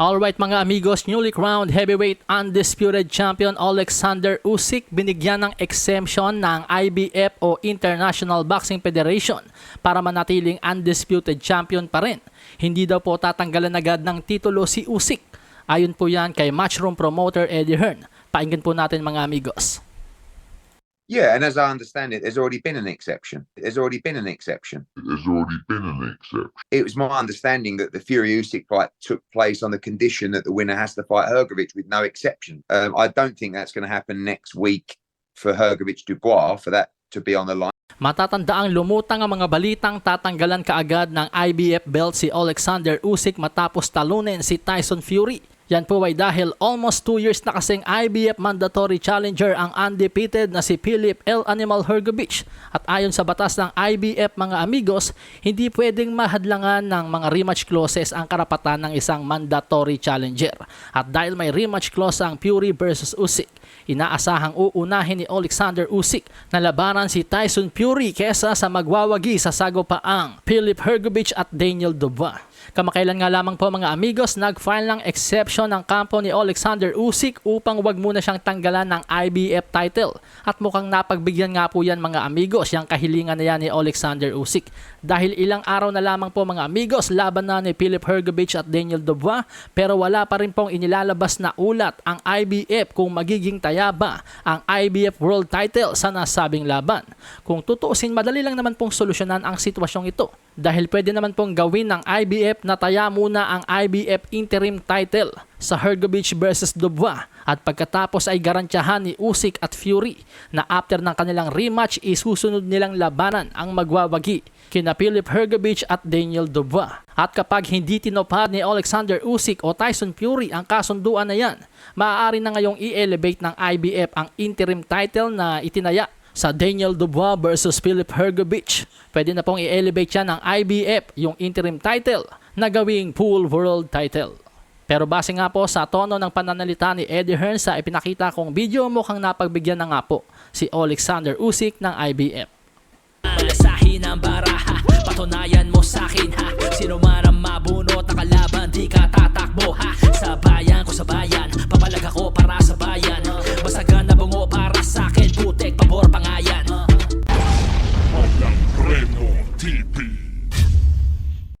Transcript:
Alright mga amigos, newly crowned heavyweight undisputed champion Alexander Usyk binigyan ng exemption ng IBF o International Boxing Federation para manatiling undisputed champion pa rin. Hindi daw po tatanggalan agad ng titulo si Usyk. Ayon po yan kay Matchroom promoter Eddie Hearn. Painggan po natin mga amigos. Yeah, and as I understand it, there's already been an exception. There's already been an exception. There's already been an exception. It was my understanding that the Fury Usyk fight took place on the condition that the winner has to fight Hergovich with no exception. Um, I don't think that's going to happen next week for Hergovich Dubois for that to be on the line. Matatandaang lumutang ang mga balitang tatanggalan kaagad ng IBF belt si Alexander Usyk matapos talunin si Tyson Fury. Yan po ay dahil almost 2 years na kasing IBF mandatory challenger ang undefeated na si Philip L. Animal Hergovich. At ayon sa batas ng IBF mga amigos, hindi pwedeng mahadlangan ng mga rematch clauses ang karapatan ng isang mandatory challenger. At dahil may rematch clause ang Fury versus Usyk, inaasahang uunahin ni Alexander Usyk na labanan si Tyson Fury kesa sa magwawagi sa sagopaang Philip Hergovich at Daniel Dubois. Kamakailan nga lamang po mga amigos, nag-file ng exception ng kampo ni Alexander Usyk upang wag muna siyang tanggalan ng IBF title. At mukhang napagbigyan nga po yan mga amigos, yung kahilingan na yan ni Alexander Usyk. Dahil ilang araw na lamang po mga amigos, laban na ni Philip Hergovich at Daniel Dubois, pero wala pa rin pong inilalabas na ulat ang IBF kung magiging tayaba ang IBF World Title sa nasabing laban. Kung tutuusin, madali lang naman pong solusyonan ang sitwasyong ito dahil pwede naman pong gawin ng IBF na taya muna ang IBF interim title sa Hergovich versus Dubois at pagkatapos ay garantyahan ni Usyk at Fury na after ng kanilang rematch isusunod nilang labanan ang magwawagi kina Philip Hergovich at Daniel Dubois. At kapag hindi tinupad ni Alexander Usyk o Tyson Fury ang kasunduan na yan, maaari na ngayong i-elevate ng IBF ang interim title na itinaya sa Daniel Dubois versus Philip Hergovich. Pwede na pong i-elevate yan ng IBF yung interim title na gawing full world title. Pero base nga po sa tono ng pananalita ni Eddie Hearn sa ipinakita kong video mukhang napagbigyan na nga po si Alexander Usyk ng IBF. Malasahin ang baraha Patunayan mo sa'kin ha Sino man